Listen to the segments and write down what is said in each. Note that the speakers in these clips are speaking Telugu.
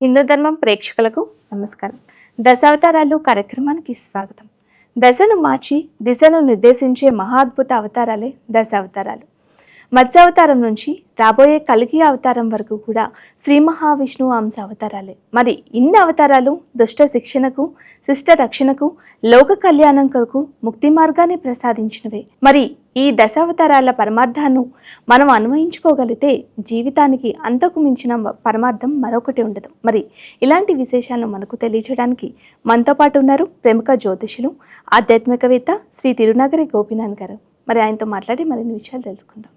హిందూ ధర్మం ప్రేక్షకులకు నమస్కారం. దశావతారాలు కార్యక్రమానికి స్వాగతం. దశను మార్చి దిశను నిర్దేశించే మహాద్భుత అవతారాలే దశావతారాలు. మత్స్యావతారం నుంచి రాబోయే కలిగి అవతారం వరకు కూడా శ్రీ మహావిష్ణువు అంశ అవతారాలే. మరి ఇన్ని అవతారాలు దుష్ట శిక్షణకు శిష్ట రక్షణకు లోక కళ్యాణం కొరకు ముక్తి మార్గాన్ని ప్రసాదించినవే. మరి ఈ దశావతారాల పరమార్థాన్ని మనం అన్వయించుకోగలిగితే జీవితానికి అంతకు మించిన పరమార్థం మరొకటి ఉండదు. మరి ఇలాంటి విశేషాలను మనకు తెలియజేయడానికి మనతో పాటు ఉన్నారు ప్రముఖ జ్యోతిషులు ఆధ్యాత్మికవేత్త శ్రీ తిరునగరి గోపీనాథ్ గారు. మరి ఆయనతో మాట్లాడి మరిన్ని విషయాలు తెలుసుకుందాం.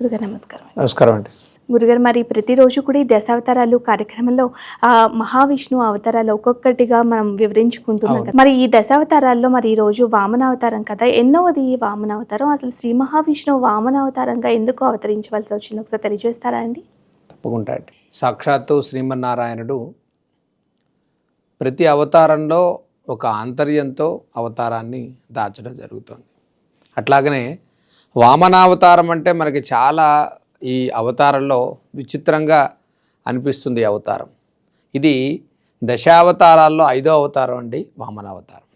గురుగారు నమస్కారం నమస్కారం అండి. గురుగారు మరి ప్రతిరోజు కూడా ఈ దశావతారాలు కార్యక్రమంలో ఆ మహావిష్ణు అవతారాలు ఒక్కొక్కటిగా మనం వివరించుకుంటున్నాం కదా. మరి ఈ దశావతారాల్లో మరి ఈ రోజు వామనావతారం కదా. ఎన్నోది ఈ వామనావతారం? అసలు శ్రీ మహావిష్ణువు వామనావతారంగా ఎందుకు అవతరించవలసి వచ్చింది? ఒకసారి తెలియజేస్తారా అండి? తప్పకుండా అండి. సాక్షాత్తు శ్రీమన్నారాయణుడు ప్రతి అవతారంలో ఒక ఆంతర్యంతో అవతారాన్ని దాచడం జరుగుతుంది. అట్లాగనే వామనావతారం అంటే మనకి చాలా ఈ అవతారంలో విచిత్రంగా అనిపిస్తుంది అవతారం. ఇది దశావతారాల్లో ఐదో అవతారం అండి వామనావతారం.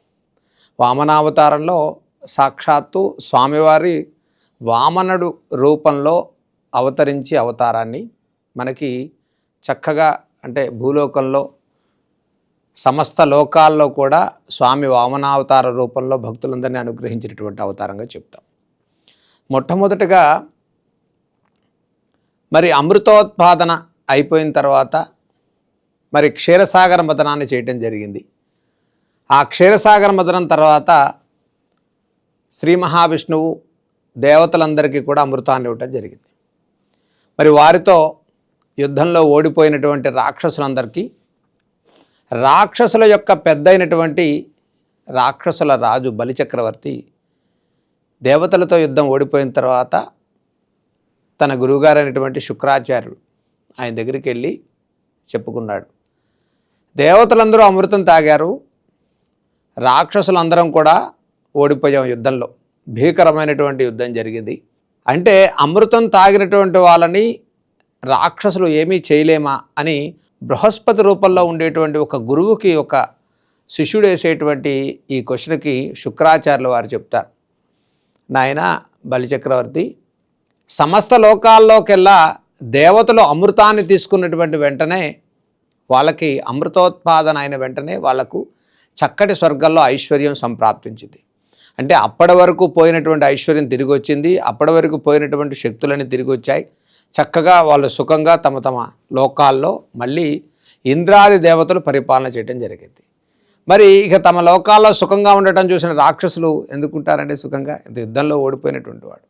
వామనావతారంలో సాక్షాత్తు స్వామివారి వామనుడు రూపంలో అవతరించి అవతారాన్ని మనకి చక్కగా అంటే భూలోకంలో సమస్త లోకాల్లో కూడా స్వామి వామనావతార రూపంలో భక్తులందరినీ అనుగ్రహించినటువంటి అవతారంగా చెప్తాం. మొట్టమొదటిగా మరి అమృతోత్పాదన అయిపోయిన తర్వాత మరి క్షీరసాగర మదనాన్ని చేయటం జరిగింది. ఆ క్షీరసాగర మదనం తర్వాత శ్రీ మహావిష్ణువు దేవతలందరికీ కూడా అమృతాన్ని ఇవ్వటం జరిగింది. మరి వారితో యుద్ధంలో ఓడిపోయినటువంటి రాక్షసులందరికీ రాక్షసుల యొక్క పెద్దయినటువంటి రాక్షసుల రాజు బలిచక్రవర్తి దేవతలతో యుద్ధం ఓడిపోయిన తర్వాత తన గురువుగారు అయినటువంటి శుక్రాచార్యుడు ఆయన దగ్గరికి వెళ్ళి చెప్పుకున్నాడు. దేవతలందరూ అమృతం తాగారు. రాక్షసులందరం కూడా ఓడిపోయాం యుద్ధంలో. భీకరమైనటువంటి యుద్ధం జరిగింది. అంటే అమృతం తాగినటువంటి వాళ్ళని రాక్షసులు ఏమీ చేయలేమా అని బృహస్పతి రూపంలో ఉండేటువంటి ఒక గురువుకి ఒక శిష్యుడు వేసేటువంటి ఈ క్వశ్చన్కి శుక్రాచార్యులు వారు చెప్తారు. నాయన బలిచక్రవర్తి సమస్త లోకాల్లోకెల్లా దేవతలు అమృతాన్ని తీసుకున్నటువంటి వెంటనే వాళ్ళకి అమృతోత్పాదన అయిన వెంటనే వాళ్ళకు చక్కటి స్వర్గంలో ఐశ్వర్యం సంప్రాప్తించింది. అంటే అప్పటి వరకు పోయినటువంటి ఐశ్వర్యం తిరిగి వచ్చింది అప్పటి వరకు పోయినటువంటి శక్తులన్నీ తిరిగి వచ్చాయి చక్కగా వాళ్ళు సుఖంగా తమ తమ లోకాల్లో మళ్ళీ ఇంద్రాది దేవతలు పరిపాలన చేయడం జరిగింది. మరి ఇక తమ లోకాల్లో సుఖంగా ఉండటం చూసిన రాక్షసులు ఎందుకుంటారండి సుఖంగా? ఇంత యుద్ధంలో ఓడిపోయినటువంటి వాడు.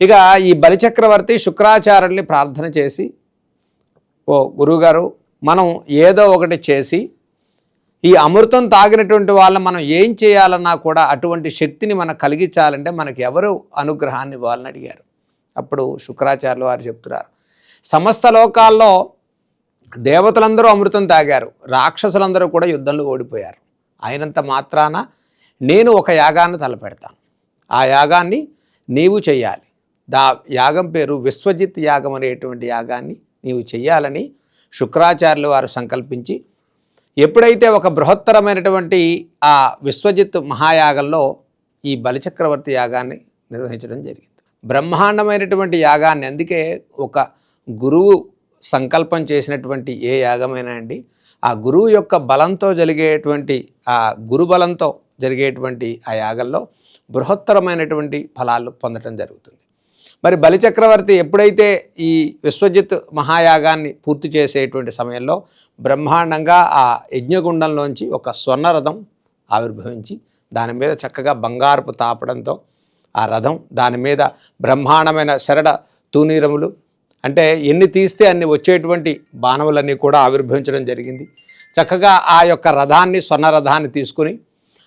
ఇక ఈ బలిచక్రవర్తి శుక్రాచార్యుల్ని ప్రార్థన చేసి ఓ గురువుగారు మనం ఏదో ఒకటి చేసి ఈ అమృతం తాగినటువంటి వాళ్ళని మనం ఏం చేయాలన్నా కూడా అటువంటి శక్తిని మనం కలిగించాలంటే మనకు ఎవరు అనుగ్రహాన్ని ఇవ్వాలని అడిగారు. అప్పుడు శుక్రాచార్యులు వారు చెప్తున్నారు సమస్త లోకాల్లో దేవతలందరూ అమృతం తాగారు రాక్షసులందరూ కూడా యుద్ధంలో ఓడిపోయారు. అయినంత మాత్రాన నేను ఒక యాగాన్ని తలపెడతాను. ఆ యాగాన్ని నీవు చేయాలి దా యాగం పేరు విశ్వజిత్ యాగం అనేటువంటి యాగాన్ని నీవు చెయ్యాలని శుక్రాచార్యులు వారు సంకల్పించి ఎప్పుడైతే ఒక బృహత్తరమైనటువంటి ఆ విశ్వజిత్ మహాయాగంలో ఈ బలిచక్రవర్తి యాగాన్ని నిర్వహించడం జరిగింది. బ్రహ్మాండమైనటువంటి యాగాన్ని అందుకే ఒక గురువు సంకల్పం చేసినటువంటి ఏ యాగమైనా అండి ఆ గురువు యొక్క బలంతో జరిగేటువంటి ఆ గురుబలంతో జరిగేటువంటి ఆ యాగంలో బృహత్తరమైనటువంటి ఫలాలు పొందడం జరుగుతుంది. మరి బలిచక్రవర్తి ఎప్పుడైతే ఈ విశ్వజిత్ మహాయాగాన్ని పూర్తి చేసేటువంటి సమయంలో బ్రహ్మాండంగా ఆ యజ్ఞగుండంలోంచి ఒక స్వర్ణరథం ఆవిర్భవించి దాని మీద చక్కగా బంగారపు తాపడంతో ఆ రథం దాని మీద బ్రహ్మాండమైన శరడ తూనీరములు అంటే ఎన్ని తీస్తే అన్ని వచ్చేటువంటి బాణములన్నీ కూడా ఆవిర్భవించడం జరిగింది. చక్కగా ఆ యొక్క రథాన్ని స్వర్ణ రథాన్ని తీసుకుని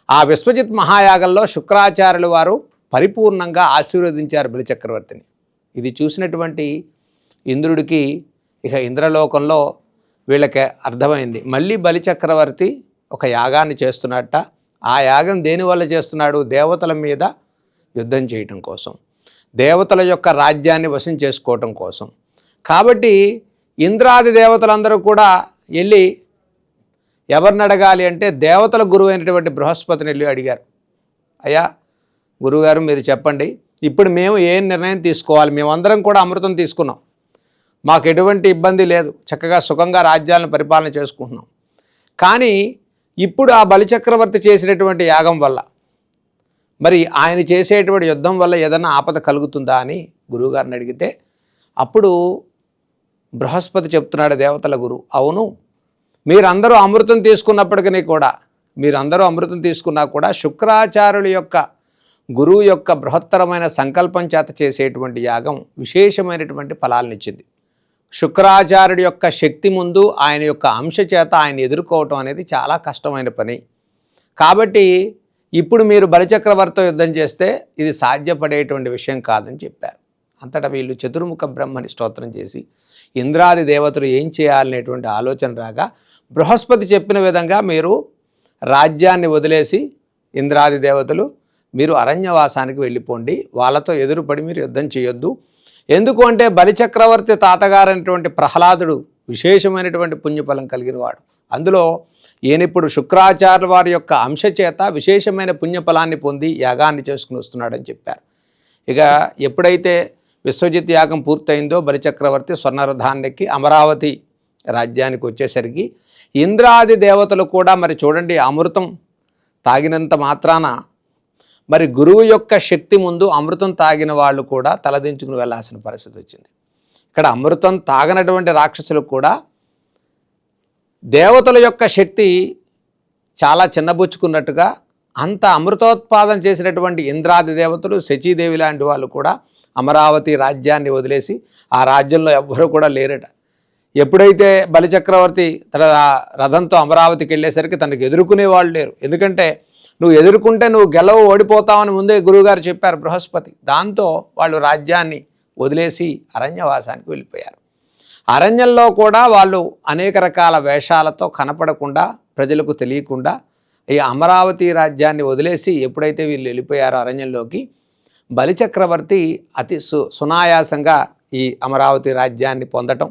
ఆ విశ్వజిత్ మహాయాగంలో శుక్రాచార్యులు వారు పరిపూర్ణంగా ఆశీర్వదించారు బలిచక్రవర్తిని ఇది చూసినటువంటి ఇంద్రుడికి ఇక ఇంద్రలోకంలో వీళ్ళకి అర్థమైంది. మళ్ళీ బలిచక్రవర్తి ఒక యాగాన్ని చేస్తున్నట్ట. ఆ యాగం దేనివల్ల చేస్తున్నాడు? దేవతల మీద యుద్ధం చేయటం కోసం. దేవతల యొక్క రాజ్యాన్ని వశం చేసుకోవటం కోసం. కాబట్టి ఇంద్రాది దేవతలందరూ కూడా వెళ్ళి ఎవరిని అడగాలి అంటే దేవతల గురువు అయినటువంటి బృహస్పతిని వెళ్ళి అడిగారు. అయ్యా గురువుగారు మీరు చెప్పండి. ఇప్పుడు మేము ఏ నిర్ణయం తీసుకోవాలి? మేమందరం కూడా అమృతం తీసుకున్నాం. మాకు ఎటువంటి ఇబ్బంది లేదు. చక్కగా సుఖంగా రాజ్యాలను పరిపాలన చేసుకుంటున్నాం. కానీ ఇప్పుడు ఆ బలిచక్రవర్తి చేసినటువంటి యాగం వల్ల మరి ఆయన చేసేటువంటి యుద్ధం వల్ల ఏదైనా ఆపద కలుగుతుందా అని గురువుగారిని అడిగితే అప్పుడు బృహస్పతి చెప్తున్నాడు దేవతల గురు అవును మీరందరూ అమృతం తీసుకున్నప్పటికీ కూడా మీరందరూ అమృతం తీసుకున్నా కూడా శుక్రాచార్యుల యొక్క గురువు యొక్క బృహత్తరమైన సంకల్పం చేత చేసేటువంటి యాగం విశేషమైనటువంటి ఫలాలనిచ్చింది. శుక్రాచార్యుడి యొక్క శక్తి ముందు ఆయన యొక్క అంశ చేత ఆయన ఎదుర్కోవటం అనేది చాలా కష్టమైన పని. కాబట్టి ఇప్పుడు మీరు బలిచక్రవర్తితో యుద్ధం చేస్తే ఇది సాధ్యపడేటువంటి విషయం కాదని చెప్పారు. అంతటా వీళ్ళు చతుర్ముఖ బ్రహ్మని స్తోత్రం చేసి ఇంద్రాది దేవతలు ఏం చేయాలనేటువంటి ఆలోచన రాగా బృహస్పతి చెప్పిన విధంగా మీరు రాజ్యాన్ని వదిలేసి ఇంద్రాది దేవతలు మీరు అరణ్యవాసానికి వెళ్ళిపోండి. వాళ్ళతో ఎదురుపడి మీరు యుద్ధం చేయొద్దు. ఎందుకు అంటే బలిచక్రవర్తి తాతగారైనటువంటి ప్రహ్లాదుడు విశేషమైనటువంటి పుణ్యఫలం కలిగిన వాడు అందులో ఈయనిప్పుడు శుక్రాచార్య వారి యొక్క అంశ చేత విశేషమైన పుణ్యఫలాన్ని పొంది యాగాన్ని చేసుకుని వస్తున్నాడని చెప్పారు. ఇక ఎప్పుడైతే విశ్వజిత్ యాగం పూర్తయిందో బలిచక్రవర్తి స్వర్ణరథాన్నెక్కి అమరావతి రాజ్యానికి వచ్చేసరికి ఇంద్రాది దేవతలు కూడా మరి చూడండి అమృతం తాగినంత మాత్రాన మరి గురువు యొక్క శక్తి ముందు అమృతం తాగిన వాళ్ళు కూడా తలదించుకుని వెళ్ళాల్సిన పరిస్థితి వచ్చింది. ఇక్కడ అమృతం తాగనటువంటి రాక్షసులకు కూడా దేవతల యొక్క శక్తి చాలా చిన్నబుచ్చుకున్నట్టుగా అంత అమృతోత్పాదన చేసినటువంటి ఇంద్రాది దేవతలు శచీదేవి లాంటి వాళ్ళు కూడా అమరావతి రాజ్యాన్ని వదిలేసి ఆ రాజ్యంలో ఎవ్వరూ కూడా లేరట. ఎప్పుడైతే బలిచక్రవర్తి తన రథంతో అమరావతికి వెళ్ళేసరికి తనకు ఎదుర్కొనే వాళ్ళు లేరు. ఎందుకంటే నువ్వు ఎదుర్కొంటే నువ్వు గెలవు ఓడిపోతావని ముందే గురువుగారు చెప్పారు బృహస్పతి. దాంతో వాళ్ళు రాజ్యాన్ని వదిలేసి అరణ్యవాసానికి వెళ్ళిపోయారు. అరణ్యంలో కూడా వాళ్ళు అనేక రకాల వేషాలతో కనపడకుండా ప్రజలకు తెలియకుండా ఈ అమరావతి రాజ్యాన్ని వదిలేసి ఎప్పుడైతే వీళ్ళు వెళ్ళిపోయారో అరణ్యంలోకి బలిచక్రవర్తి అతి సు సునాయాసంగా ఈ అమరావతి రాజ్యాన్ని పొందటం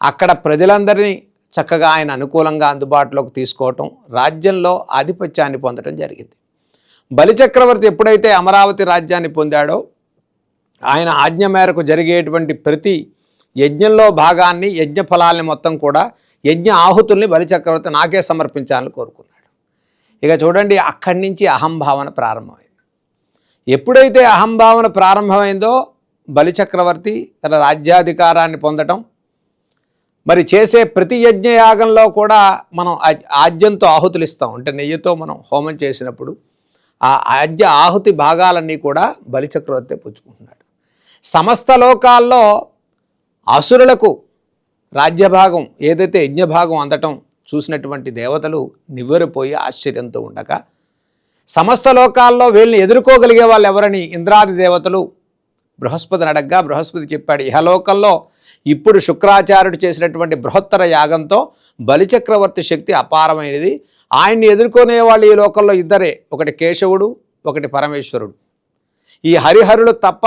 అక్కడ ప్రజలందరినీ చక్కగా ఆయన అనుకూలంగా అందుబాటులోకి తీసుకోవటం రాజ్యంలో ఆధిపత్యాన్ని పొందడం జరిగింది. బలిచక్రవర్తి ఎప్పుడైతే అమరావతి రాజ్యాన్ని పొందాడో ఆయన ఆజ్ఞ మేరకు జరిగేటువంటి ప్రతి యజ్ఞంలో భాగాన్ని యజ్ఞ ఫలాల్ని మొత్తం కూడా యజ్ఞ ఆహుతుల్ని బలిచక్రవర్తి నాకే సమర్పించాలని కోరుకున్నాడు. ఇక చూడండి అక్కడి నుంచి అహంభావన ప్రారంభమైంది. ఎప్పుడైతే అహంభావన ప్రారంభమైందో బలిచక్రవర్తి తన రాజ్యాధికారాన్ని పొందటం మరి చేసే ప్రతి యజ్ఞయాగంలో కూడా మనం ఆజ్యంతో ఆహుతులు ఇస్తాం అంటే నెయ్యితో మనం హోమం చేసినప్పుడు ఆ ఆజ్య ఆహుతి భాగాలన్నీ కూడా బలిచక్రవర్తి పుచ్చుకుంటున్నాడు. సమస్త లోకాల్లో అసురులకు రాజ్యభాగం ఏదైతే యజ్ఞభాగం అందటం చూసినటువంటి దేవతలు నివ్వెరపోయి ఆశ్చర్యంతో ఉండగా సమస్త లోకాల్లో వీళ్ళని ఎదుర్కోగలిగే వాళ్ళు ఎవరని ఇంద్రాది దేవతలు బృహస్పతిని అడగ్గా బృహస్పతి చెప్పాడు. ఇహలోకంలో ఇప్పుడు శుక్రాచార్యుడు చేసినటువంటి బృహత్తర యాగంతో బలిచక్రవర్తి శక్తి అపారమైనది. ఆయన్ని ఎదుర్కొనే వాళ్ళు ఈ లోకంలో ఇద్దరే ఒకటి కేశవుడు ఒకటి పరమేశ్వరుడు. ఈ హరిహరుడు తప్ప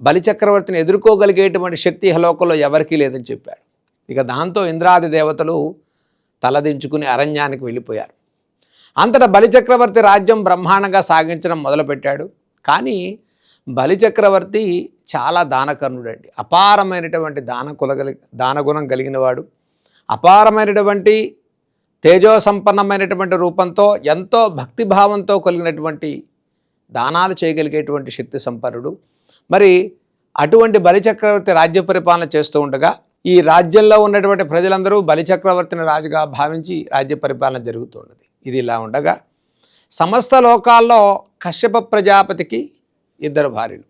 బలిచక్రవర్తిని ఎదుర్కోగలిగేటువంటి శక్తి ఈ లోకంలో ఎవరికీ లేదని చెప్పాడు. ఇక దాంతో ఇంద్రాది దేవతలు తలదించుకుని అరణ్యానికి వెళ్ళిపోయారు. అంతటా బలిచక్రవర్తి రాజ్యం బ్రహ్మాండంగా సాగించడం మొదలుపెట్టాడు. కానీ బలిచక్రవర్తి చాలా దానకర్ణుడండి. అపారమైనటువంటి దాన కులగలి దానగుణం కలిగిన వాడు అపారమైనటువంటి తేజో సంపన్నమైనటువంటి రూపంతో ఎంతో భక్తిభావంతో కలిగినటువంటి దానాలు చేయగలిగేటువంటి శక్తి సంపన్నుడు. మరి అటువంటి బలిచక్రవర్తి రాజ్య పరిపాలన చేస్తూ ఉండగా ఈ రాజ్యంలో ఉన్నటువంటి ప్రజలందరూ బలిచక్రవర్తిని రాజుగా భావించి రాజ్య పరిపాలన జరుగుతున్నది ఇది ఇలా ఉండగా సమస్త లోకాల్లో కశ్యప ప్రజాపతికి ఇద్దరు భార్యలు.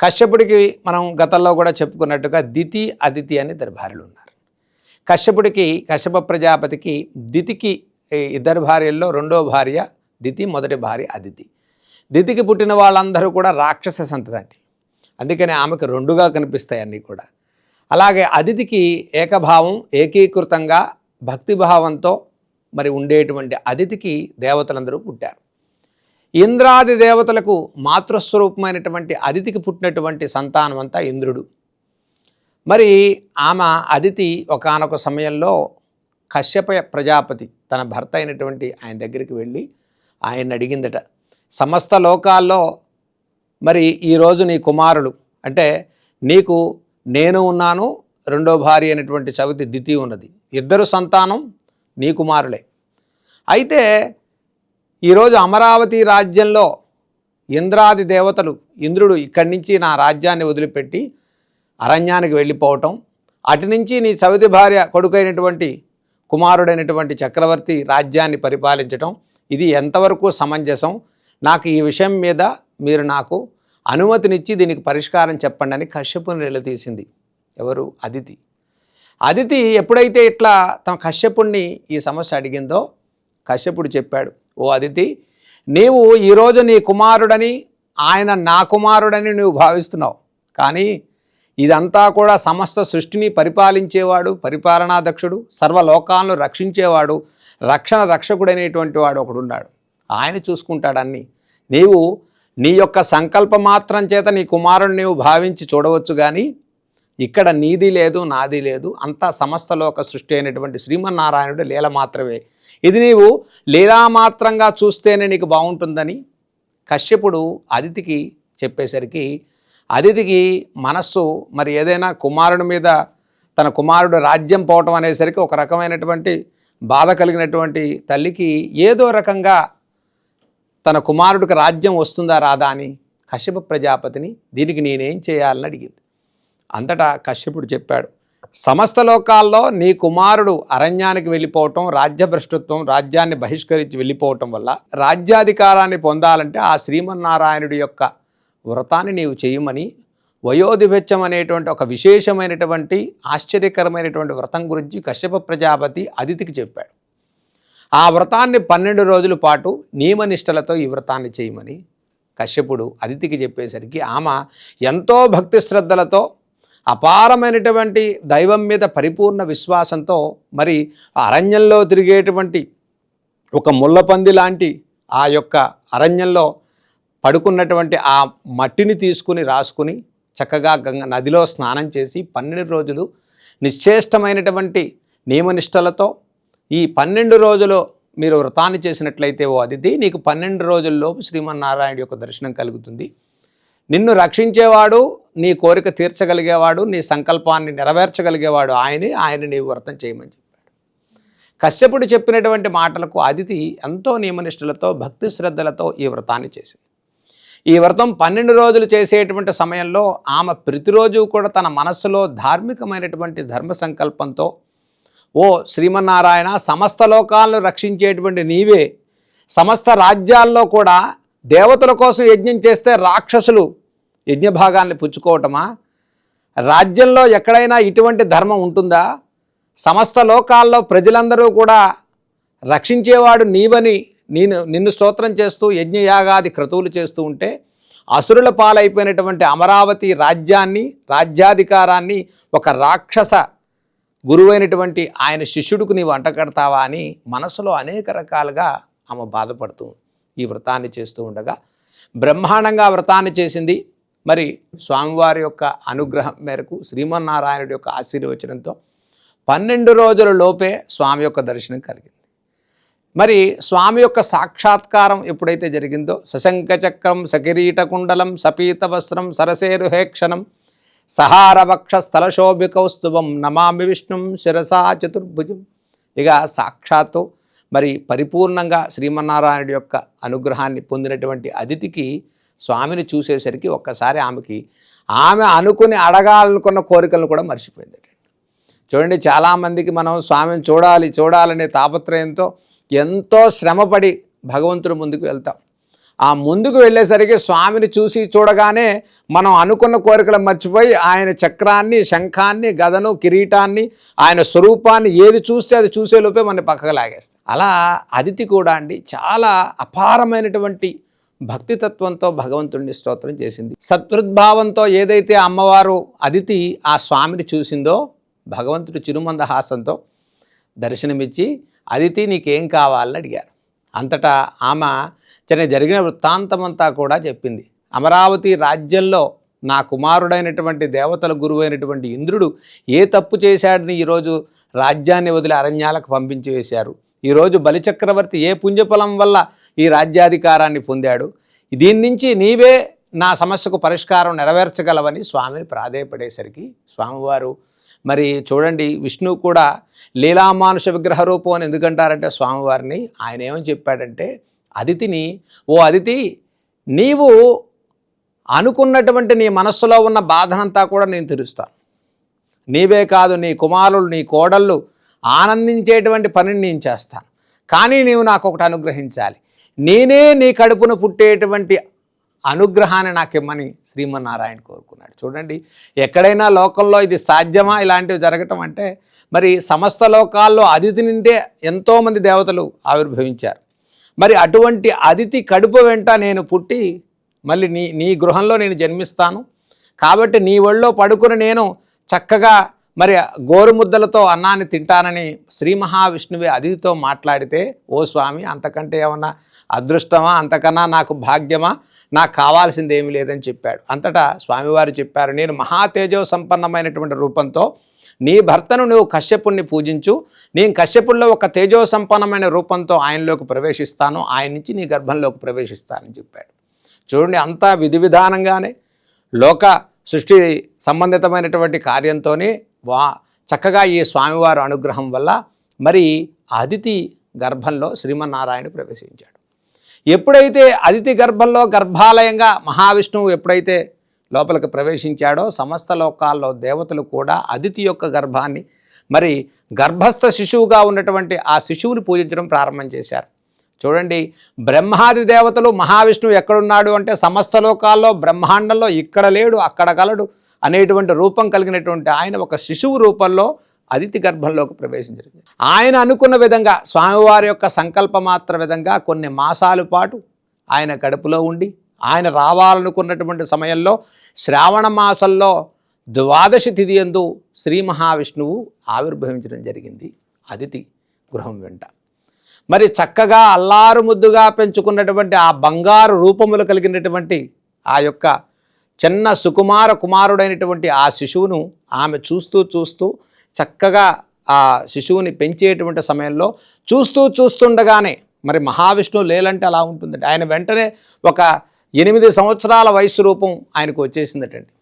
కశ్యపుడికి మనం గతంలో కూడా చెప్పుకున్నట్టుగా దితి అదితి అని ఇద్దరు భార్యలు ఉన్నారు. కశ్యపుడికి కశ్యప ప్రజాపతికి దితికి ఇద్దరు భార్యల్లో రెండో భార్య దితి మొదటి భార్య అదితి. దితికి పుట్టిన వాళ్ళందరూ కూడా రాక్షస సంతతండి. అందుకని ఆమెకు రెండుగా కనిపిస్తాయి అన్నీ కూడా. అలాగే అదితికి ఏకభావం ఏకీకృతంగా భక్తిభావంతో మరి ఉండేటువంటి అదితికి దేవతలందరూ పుట్టారు. ఇంద్రాది దేవతలకు మాతృస్వరూపమైనటువంటి అదితికి పుట్టినటువంటి సంతానం అంతా ఇంద్రుడు. మరి ఆమె అదితి ఒకానొక సమయంలో కశ్యప ప్రజాపతి తన భర్త అయినటువంటి ఆయన దగ్గరికి వెళ్ళి ఆయన అడిగిందట సమస్త లోకాల్లో మరి ఈరోజు నీ కుమారుడు అంటే నీకు నేను ఉన్నాను రెండో భార్య అయినటువంటి చవితి దితి ఉన్నది. ఇద్దరు సంతానం నీ కుమారులే. అయితే ఈరోజు అమరావతి రాజ్యంలో ఇంద్రాది దేవతలు ఇంద్రుడు ఇక్కడి నుంచి నా రాజ్యాన్ని వదిలిపెట్టి అరణ్యానికి వెళ్ళిపోవటం అటు నుంచి నీ సవితి భార్య కొడుకైనటువంటి కుమారుడైనటువంటి చక్రవర్తి రాజ్యాన్ని పరిపాలించటం ఇది ఎంతవరకు సమంజసం? నాకు ఈ విషయం మీద మీరు నాకు అనుమతినిచ్చి దీనికి పరిష్కారం చెప్పండి అని కశ్యపుని నిలదీసింది. ఎవరు? అదితి. అదితి ఎప్పుడైతే ఇట్లా తమ కశ్యపుణ్ణి ఈ సమస్య అడిగిందో కశ్యపుడు చెప్పాడు ఓ అదితి నీవు ఈరోజు నీ కుమారుడని ఆయన నా కుమారుడని నువ్వు భావిస్తున్నావు. కానీ ఇదంతా కూడా సమస్త సృష్టిని పరిపాలించేవాడు పరిపాలనాధ్యక్షుడు సర్వలోకాలను రక్షించేవాడు రక్షణ రక్షకుడైనటువంటి వాడు ఒకడు ఉన్నాడు. ఆయన చూసుకుంటాడన్ని నీవు నీ యొక్క సంకల్ప మాత్రం చేత నీ కుమారుడు నీవు భావించి చూడవచ్చు కానీ ఇక్కడ నీది లేదు నాది లేదు అంతా సమస్త లోక సృష్టి అయినటువంటి శ్రీమన్నారాయణుడు లీల మాత్రమే. ఇది నీవు లీలామాత్రంగా చూస్తేనే నీకు బాగుంటుందని కశ్యపుడు అదితికి చెప్పేసరికి అదితికి మనస్సు మరి ఏదైనా కుమారుడి మీద తన కుమారుడు రాజ్యం పోవటం అనేసరికి ఒక రకమైనటువంటి బాధ కలిగినటువంటి తల్లికి ఏదో రకంగా తన కుమారుడికి రాజ్యం వస్తుందా రాదా అని కశ్యప ప్రజాపతిని దీనికి నేనేం చేయాలని అడిగింది. అంతటా కశ్యపుడు చెప్పాడు సమస్త లోకాల్లో నీ కుమారుడు అరణ్యానికి వెళ్ళిపోవటం రాజ్యభ్రష్టత్వం రాజ్యాన్ని బహిష్కరించి వెళ్ళిపోవటం వల్ల రాజ్యాధికారాన్ని పొందాలంటే ఆ శ్రీమన్నారాయణుడి యొక్క వ్రతాన్ని నీవు చేయమని వయోధిభెచ్చం అనేటువంటి ఒక విశేషమైనటువంటి ఆశ్చర్యకరమైనటువంటి వ్రతం గురించి కశ్యప ప్రజాపతి అదితికి చెప్పాడు. ఆ వ్రతాన్ని పన్నెండు రోజుల పాటు నియమనిష్టలతో ఈ వ్రతాన్ని చేయమని కశ్యపుడు అదితికి చెప్పేసరికి ఆమె ఎంతో భక్తి శ్రద్ధలతో అపారమైనటువంటి దైవం మీద పరిపూర్ణ విశ్వాసంతో మరి ఆ అరణ్యంలో తిరిగేటువంటి ఒక ముళ్ళపంది లాంటి ఆ యొక్క అరణ్యంలో పడుకున్నటువంటి ఆ మట్టిని తీసుకుని రాసుకుని చక్కగా గంగ నదిలో స్నానం చేసి పన్నెండు రోజులు నిశ్చేష్టమైనటువంటి నియమనిష్టలతో ఈ పన్నెండు రోజులు మీరు వ్రతాన్ని చేసినట్లయితే ఓ అతిథి నీకు పన్నెండు రోజుల్లోపు శ్రీమన్నారాయణ యొక్క దర్శనం కలుగుతుంది. నిన్ను రక్షించేవాడు నీ కోరిక తీర్చగలిగేవాడు నీ సంకల్పాన్ని నెరవేర్చగలిగేవాడు ఆయనే ఆయన నీవు వ్రతం చేయమని చెప్పాడు. కశ్యపుడు చెప్పినటువంటి మాటలకు అదితి ఎంతో నియమనిష్ఠులతో భక్తి శ్రద్ధలతో ఈ వ్రతాన్ని చేసింది. ఈ వ్రతం పన్నెండు రోజులు చేసేటువంటి సమయంలో ఆమె ప్రతిరోజు కూడా తన మనస్సులో ధార్మికమైనటువంటి ధర్మ సంకల్పంతో ఓ శ్రీమన్నారాయణ సమస్త లోకాలను రక్షించేటువంటి నీవే సమస్త రాజ్యాల్లో కూడా దేవతల కోసం యజ్ఞం చేస్తే రాక్షసులు యజ్ఞభాగాన్ని పుచ్చుకోవటమా? రాజ్యంలో ఎక్కడైనా ఇటువంటి ధర్మం ఉంటుందా? సమస్త లోకాల్లో ప్రజలందరూ కూడా రక్షించేవాడు నీవని నేను నిన్ను స్తోత్రం చేస్తూ యజ్ఞయాగాది క్రతువులు చేస్తూ ఉంటే అసురుల పాలైపోయినటువంటి అమరావతి రాజ్యాన్ని రాజ్యాధికారాన్ని ఒక రాక్షస గురువైనటువంటి ఆయన శిష్యుడికి నీవు అంటకడతావా అని మనసులో అనేక రకాలుగా ఆమె బాధపడుతూ ఈ వ్రతాన్ని చేస్తూ ఉండగా బ్రహ్మాండంగా వ్రతాన్ని చేసింది. మరి స్వామివారి యొక్క అనుగ్రహం మేరకు శ్రీమన్నారాయణుడి యొక్క ఆశీర్వచనంతో పన్నెండు రోజుల లోపే స్వామి యొక్క దర్శనం కలిగింది. మరి స్వామి యొక్క సాక్షాత్కారం ఎప్పుడైతే జరిగిందో సశంక చక్రం సకిరీట కుండలం సపీత వస్త్రం సరసేరుహేక్షణం సహారవక్ష స్థలశోభికౌస్తువం నమామి విష్ణుం శిరసా చతుర్భుజం ఇక సాక్షాత్తు మరి పరిపూర్ణంగా శ్రీమన్నారాయణుడి యొక్క అనుగ్రహాన్ని పొందినటువంటి అతిథికి స్వామిని చూసేసరికి ఒక్కసారి ఆమెకి ఆమె అనుకుని అడగాలనుకున్న కోరికలను కూడా మర్చిపోయింది చూడండి చాలామందికి మనం స్వామిని చూడాలి చూడాలనే తాపత్రయంతో ఎంతో శ్రమపడి భగవంతుడి ముందుకు వెళ్తాం. ఆ ముందుకు వెళ్ళేసరికి స్వామిని చూసి చూడగానే మనం అనుకున్న కోరికలు మర్చిపోయి ఆయన చక్రాన్ని శంఖాన్ని గదను కిరీటాన్ని ఆయన స్వరూపాన్ని ఏది చూస్తే అది చూసే లోపే మన పక్కకు లాగేస్తాం అలా అదితి కూడా అండి చాలా అపారమైనటువంటి భక్తితత్వంతో భగవంతుడిని స్తోత్రం చేసింది. సత్వృద్భావంతో ఏదైతే అమ్మవారు అదితి ఆ స్వామిని చూసిందో భగవంతుడు చిరుమందహాసంతో దర్శనమిచ్చి అదితి నీకేం కావాలని అడిగారు. అంతటా ఆమె జరిగిన వృత్తాంతమంతా కూడా చెప్పింది. అమరావతి రాజ్యంలో నా కుమారుడైనటువంటి దేవతల గురువైనటువంటి ఇంద్రుడు ఏ తప్పు చేశాడని ఈరోజు రాజ్యాన్ని వదిలి అరణ్యాలకు పంపించి వేశారు. ఈరోజు బలిచక్రవర్తి ఏ పుణ్యఫలం వల్ల ఈ రాజ్యాధికారాన్ని పొందాడు? దీని నుంచి నీవే నా సమస్యకు పరిష్కారం నెరవేర్చగలవని స్వామిని ప్రాధేయపడేసరికి స్వామివారు మరి చూడండి విష్ణువు కూడా లీలామానుష విగ్రహ రూపం అని ఎందుకంటారంటే స్వామివారిని? ఆయన ఏమని చెప్పాడంటే అదితిని ఓ అదితి నీవు అనుకున్నటువంటి నీ మనస్సులో ఉన్న బాధనంతా కూడా నేను తీరుస్తాను. నీవే కాదు నీ కుమారులు నీ కోడళ్ళు ఆనందించేటువంటి పనిని నేను చేస్తాను. కానీ నీవు నాకు ఒకటి అనుగ్రహించాలి. నేనే నీ కడుపును పుట్టేటువంటి అనుగ్రహాన్ని నాకు ఇమ్మని శ్రీమన్నారాయణ కోరుకున్నాడు. చూడండి ఎక్కడైనా లోకంలో ఇది సాధ్యమా? ఇలాంటివి జరగటం అంటే మరి సమస్త లోకాల్లో అతిథి నింటే ఎంతోమంది దేవతలు ఆవిర్భవించారు. మరి అటువంటి అతిథి కడుపు వెంట నేను పుట్టి మళ్ళీ నీ నీ గృహంలో నేను జన్మిస్తాను. కాబట్టి నీ ఒళ్ళో పడుకుని నేను చక్కగా మరి గోరుముద్దలతో అన్నాన్ని తింటానని శ్రీ మహావిష్ణువే అదితితో మాట్లాడితే ఓ స్వామి అంతకంటే ఏమన్నా అదృష్టమా? అంతకన్నా నాకు భాగ్యమా? నాకు కావాల్సింది ఏమీ లేదని చెప్పాడు. అంతటా స్వామివారు చెప్పారు నేను మహాతేజో సంపన్నమైనటువంటి రూపంతో నీ భర్తను నువ్వు కశ్యపుణ్ణి పూజించు నేను కశ్యపుల్లో ఒక తేజో సంపన్నమైన రూపంతో ఆయనలోకి ప్రవేశిస్తాను ఆయన నుంచి నీ గర్భంలోకి ప్రవేశిస్తానని చెప్పాడు. చూడండి అంతా విధి విధానంగానే లోక సృష్టి సంబంధితమైనటువంటి కార్యంతోనే వా చక్కగా ఈ స్వామివారి అనుగ్రహం వల్ల మరి అదితి గర్భంలో శ్రీమన్నారాయణ ప్రవేశించాడు. ఎప్పుడైతే అదితి గర్భంలో గర్భాలయంగా మహావిష్ణువు ఎప్పుడైతే లోపలికి ప్రవేశించాడో సమస్త లోకాల్లో దేవతలు కూడా అదితి యొక్క గర్భాన్ని మరి గర్భస్థ శిశువుగా ఉన్నటువంటి ఆ శిశువుని పూజించడం ప్రారంభం చేశారు. చూడండి బ్రహ్మాది దేవతలు మహావిష్ణువు ఎక్కడున్నాడు అంటే సమస్త లోకాల్లో బ్రహ్మాండంలో ఇక్కడ లేడు అక్కడ గలడు అనేటువంటి రూపం కలిగినటువంటి ఆయన ఒక శిశువు రూపంలో అదితి గర్భంలోకి ప్రవేశించారు ఆయన అనుకున్న విధంగా స్వామివారి యొక్క సంకల్పమాత్ర విధంగా కొన్ని మాసాల పాటు ఆయన కడుపులో ఉండి ఆయన రావాలనుకున్నటువంటి సమయంలో శ్రావణ మాసంలో ద్వాదశి తిథి ఎందు శ్రీ మహావిష్ణువు ఆవిర్భవించడం జరిగింది. అదితి గృహం వెంట. మరి చక్కగా అల్లారు ముద్దుగా పెంచుకున్నటువంటి ఆ బంగారు రూపములు కలిగినటువంటి ఆ యొక్క చిన్న సుకుమార కుమారుడైనటువంటి ఆ శిశువును ఆమె చూస్తూ చూస్తూ చక్కగా ఆ శిశువుని పెంచేటువంటి సమయంలో చూస్తూ చూస్తుండగానే మరి మహావిష్ణువు లేలంటే అలా ఉంటుందండి. ఆయన వెంటనే ఒక ఎనిమిది సంవత్సరాల వయసు రూపం ఆయనకు వచ్చేసిందటండి.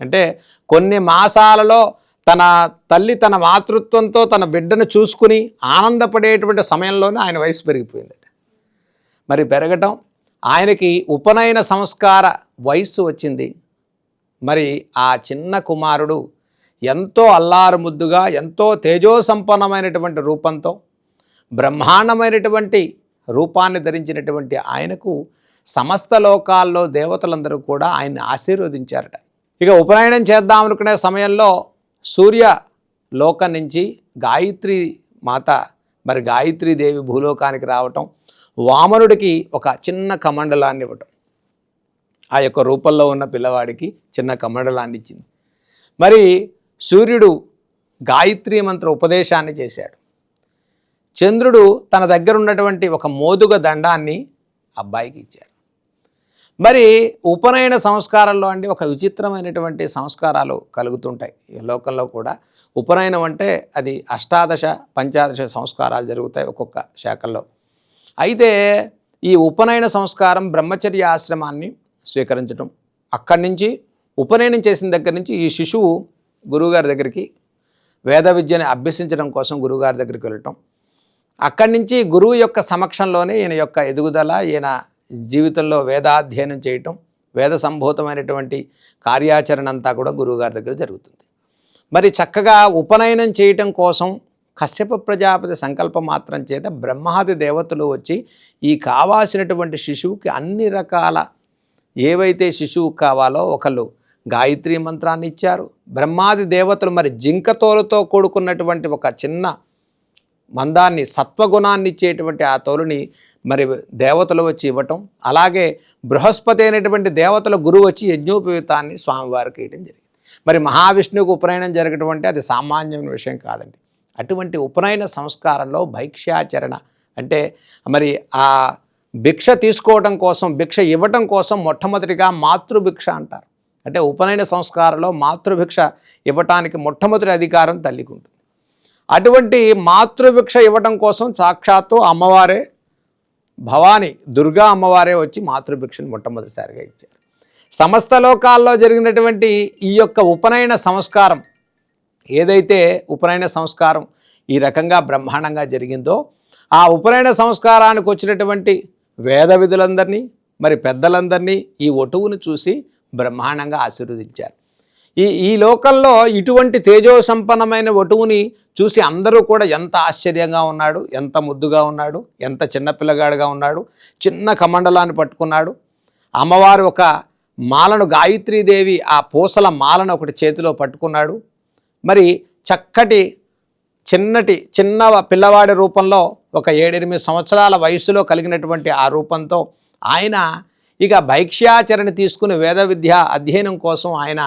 అంటే కొన్ని మాసాలలో తన తల్లి తన మాతృత్వంతో తన బిడ్డను చూసుకుని ఆనందపడేటువంటి సమయంలోనే ఆయన వయసు పెరిగిపోయిందట. మరి పెరగటం ఆయనకి ఉపనయన సంస్కార వయస్సు వచ్చింది. మరి ఆ చిన్న కుమారుడు ఎంతో అల్లారు ముద్దుగా ఎంతో తేజోసంపన్నమైనటువంటి రూపంతో బ్రహ్మాండమైనటువంటి రూపాన్ని ధరించినటువంటి ఆయనకు సమస్త లోకాల్లో దేవతలందరూ కూడా ఆయన్ని ఆశీర్వదించారట. ఇక ఉపనయనం చేద్దాం అనుకునే సమయంలో సూర్య లోకం నుంచి గాయత్రి మాత మరి గాయత్రీదేవి భూలోకానికి రావటం వామనుడికి ఒక చిన్న కమండలాన్ని ఇవ్వటం. ఆ యొక్క రూపంలో ఉన్న పిల్లవాడికి చిన్న కమండలాన్ని ఇచ్చింది. మరి సూర్యుడు గాయత్రి మంత్ర ఉపదేశాన్ని చేశాడు. చంద్రుడు తన దగ్గర ఉన్నటువంటి ఒక మోదుగ దండాన్ని అబ్బాయికి ఇచ్చాడు మరి ఉపనయన సంస్కారంలో అండి ఒక విచిత్రమైనటువంటి సంస్కారాలు కలుగుతుంటాయి. ఈ లోకంలో కూడా ఉపనయనం అంటే అది అష్టాదశ పంచాదశ సంస్కారాలు జరుగుతాయి ఒక్కొక్క శాఖల్లో. అయితే ఈ ఉపనయన సంస్కారం బ్రహ్మచర్య ఆశ్రమాన్ని స్వీకరించడం అక్కడి నుంచి ఉపనయనం చేసిన దగ్గర నుంచి ఈ శిశువు గురువుగారి దగ్గరికి వేద విద్యని అభ్యసించడం కోసం గురువుగారి దగ్గరికి వెళ్ళటం. అక్కడి నుంచి గురువు యొక్క సమక్షంలోనే ఈయన యొక్క ఎదుగుదల ఈయన జీవితంలో వేదాధ్యయనం చేయటం వేద సంభూతమైనటువంటి కార్యాచరణ అంతా కూడా గురువుగారి దగ్గర జరుగుతుంది. మరి చక్కగా ఉపనయనం చేయటం కోసం కశ్యప ప్రజాపతి సంకల్పం మాత్రం చేత బ్రహ్మాది దేవతలు వచ్చి ఈ కావాల్సినటువంటి శిశువుకి అన్ని రకాల ఏవైతే శిశువుకు కావాలో ఒకళ్ళు గాయత్రి మంత్రాన్ని ఇచ్చారు. బ్రహ్మాది దేవతలు మరి జింకతోలతో కూడుకున్నటువంటి ఒక చిన్న మందాన్ని సత్వగుణాన్ని ఇచ్చేటువంటి ఆ తోలుని మరి దేవతలు వచ్చి ఇవ్వటం అలాగే బృహస్పతి అయినటువంటి దేవతల గురువు వచ్చి యజ్ఞోపయుతాన్ని స్వామివారికి ఇవ్వడం జరిగింది. మరి మహావిష్ణువుకు ఉపనయనం జరగటం అంటే అది సామాన్యమైన విషయం కాదండి. అటువంటి ఉపనయన సంస్కారంలో భైక్ష్యాచరణ అంటే మరి ఆ భిక్ష తీసుకోవడం కోసం భిక్ష ఇవ్వటం కోసం మొట్టమొదటిగా మాతృభిక్ష అంటారు. అంటే ఉపనయన సంస్కారంలో మాతృభిక్ష ఇవ్వటానికి మొట్టమొదటి అధికారం తల్లికి ఉంటుంది. అటువంటి మాతృభిక్ష ఇవ్వటం కోసం సాక్షాత్తు అమ్మవారే భవాని దుర్గా అమ్మవారే వచ్చి మాతృభిక్షను మొట్టమొదటిసారిగా ఇచ్చారు. సమస్త లోకాల్లో జరిగినటువంటి ఈ యొక్క ఉపనయన సంస్కారం ఏదైతే ఉపనయన సంస్కారం ఈ రకంగా బ్రహ్మాండంగా జరిగిందో ఆ ఉపనయన సంస్కారానికి వచ్చినటువంటి వేద విధులందరినీ మరి పెద్దలందరినీ ఈ ఒటువును చూసి బ్రహ్మాండంగా ఆశీర్వదించారు. ఈ ఈ లోకంలో ఇటువంటి తేజో సంపన్నమైన వటువుని చూసి అందరూ కూడా ఎంత ఆశ్చర్యంగా ఉన్నాడు ఎంత ముద్దుగా ఉన్నాడు ఎంత చిన్న పిల్లగాడుగా ఉన్నాడు చిన్న కమండలాన్ని పట్టుకున్నాడు. అమ్మవారు ఒక మాలను గాయత్రీదేవి ఆ పూసల మాలను ఒకటి చేతిలో పట్టుకున్నాడు. మరి చక్కటి చిన్నటి చిన్న పిల్లవాడి రూపంలో ఒక ఏడెనిమిది సంవత్సరాల వయసులో కలిగినటువంటి ఆ రూపంతో ఆయన ఇక భైక్ష్యాచరణ తీసుకుని వేద విద్య అధ్యయనం కోసం ఆయన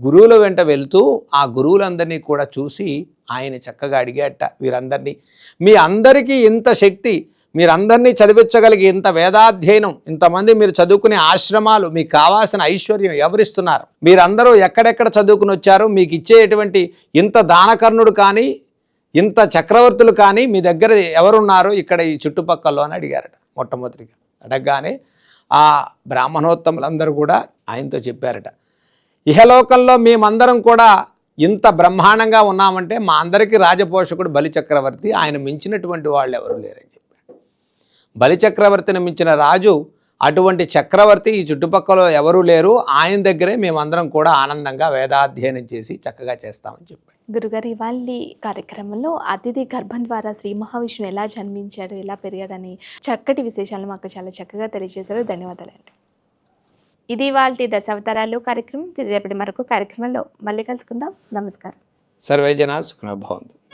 గురువుల వెంట వెళుతూ ఆ గురువులందరినీ కూడా చూసి ఆయన చక్కగా అడిగేట వీరందరినీ మీ అందరికీ ఇంత శక్తి మీరందరినీ చదివించగలిగి ఇంత వేదాధ్యయనం ఇంతమంది మీరు చదువుకునే ఆశ్రమాలు మీకు కావాల్సిన ఐశ్వర్యం ఎవరిస్తున్నారు? మీరందరూ ఎక్కడెక్కడ చదువుకుని వచ్చారు? మీకు ఇచ్చేటువంటి ఇంత దానకర్ణుడు కానీ ఇంత చక్రవర్తులు కానీ మీ దగ్గర ఎవరున్నారు? ఇక్కడ ఈ చుట్టుపక్కల అని అడిగారట మొట్టమొదటిగా. అడగగానే ఆ బ్రాహ్మణోత్తములందరూ కూడా ఆయనతో చెప్పారట ఇహలోకంలో మేమందరం కూడా ఇంత బ్రహ్మాండంగా ఉన్నామంటే మా అందరికీ రాజపోషకుడు బలి చక్రవర్తి ఆయన మించినటువంటి వాళ్ళు ఎవరు లేరని చెప్పాడు. బలి చక్రవర్తిని మించిన రాజు అటువంటి చక్రవర్తి ఈ చుట్టుపక్కల ఎవరూ లేరు. ఆయన దగ్గరే మేమందరం కూడా ఆనందంగా వేదాధ్యయనం చేసి చక్కగా చేస్తామని చెప్పాడు. గురుగారు ఇవాళ కార్యక్రమంలో అతిథి గర్భం ద్వారా శ్రీ మహావిష్ణువు ఎలా జన్మించాడు ఎలా పెరిగాడని చక్కటి విశేషాలు మాకు చాలా చక్కగా తెలియజేశారు. ధన్యవాదాలండి. ఇది వాళ్ళ దశావతారాలు కార్యక్రమం. రేపటి మరొక కార్యక్రమంలో మళ్ళీ కలుసుకుందాం. నమస్కారం. సర్వే జనా భవంతు.